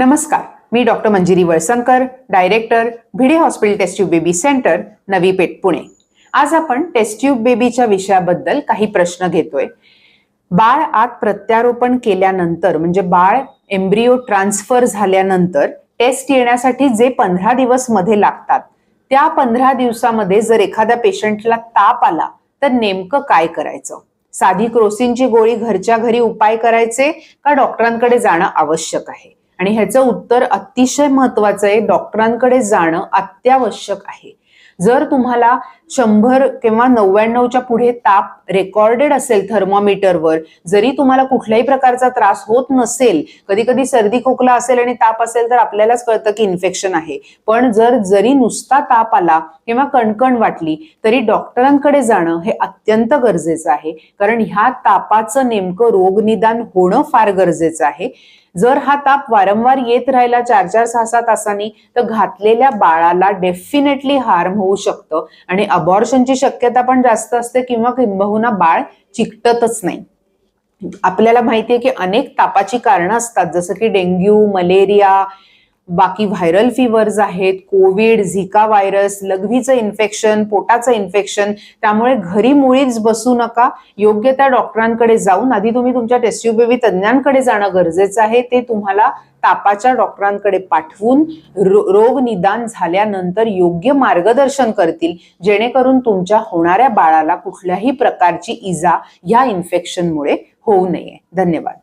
नमस्कार मी doctor Manjiri Valsangkar director Bhide hospital test tube baby centre Navi Peth Pune. आज आपण test tube बेबीच्या विषयाबद्दल काही प्रश्न घेतोय. बाळ आत प्रत्यारोपण केल्यानंतर म्हणजे बाळ एम्ब्रिओ ट्रान्सफर झाल्यानंतर टेस्ट येण्यासाठी जे पंधरा दिवसमध्ये लागतात त्या पंधरा दिवसामध्ये जर एखाद्या पेशंटला ताप आला तर नेमकं काय करायचं? साधी क्रोसिनची गोळी घरच्या घरी उपाय करायचे का डॉक्टरांकडे जाणं आवश्यक आहे? आणि ह्याचं उत्तर अतिशय महत्वाचं आहे. डॉक्टरांकडे जाणं अत्यावश्यक आहे. जर तुम्हाला शंभर किंवा नव्याण्णवच्या पुढे ताप रेकॉर्डेड असेल थर्मोमीटरवर जरी तुम्हाला कुठल्याही प्रकारचा त्रास होत नसेल कधी कधी सर्दी खोकला असेल आणि ताप असेल तर आपल्यालाच कळतं की इन्फेक्शन आहे. पण जर जरी नुसता ताप आला किंवा कणकण वाटली तरी डॉक्टरांकडे जाणं हे अत्यंत गरजेचं आहे. कारण ह्या तापाचं नेमकं रोगनिदान होणं फार गरजेचं आहे. जर हा ताप वारंवार येत राहिला चार चार सहा सहा तासांनी तर घातलेल्या बाळाला डेफिनेटली हार्म होऊ शकतं. आणि अबॉर्शनची शक्यता पण जास्त असते किंवा किंबहुना बाळ चिकटतच नाही. आपल्याला माहितीये की अनेक तापाची कारणं असतात. जसं की डेंग्यू मलेरिया बाकी व्हायरल फिवर्स आहेत कोविड झिका व्हायरस लघवीचं इन्फेक्शन पोटाचं इन्फेक्शन त्यामुळे घरी मुळीच बसू नका. योग्य त्या डॉक्टरांकडे जाऊन आधी तुम्ही तुमच्या टेस्ट्युबेबी तज्ञांकडे तज्ज्ञांकडे जाणं गरजेचं आहे ते तुम्हाला तापाच्या डॉक्टरांकडे पाठवून रो- रोग निदान झाल्यानंतर योग्य मार्गदर्शन करतील जेणेकरून तुमच्या होणाऱ्या बाळाला कुठल्याही प्रकारची इजा या इन्फेक्शनमुळे होऊ नये. धन्यवाद.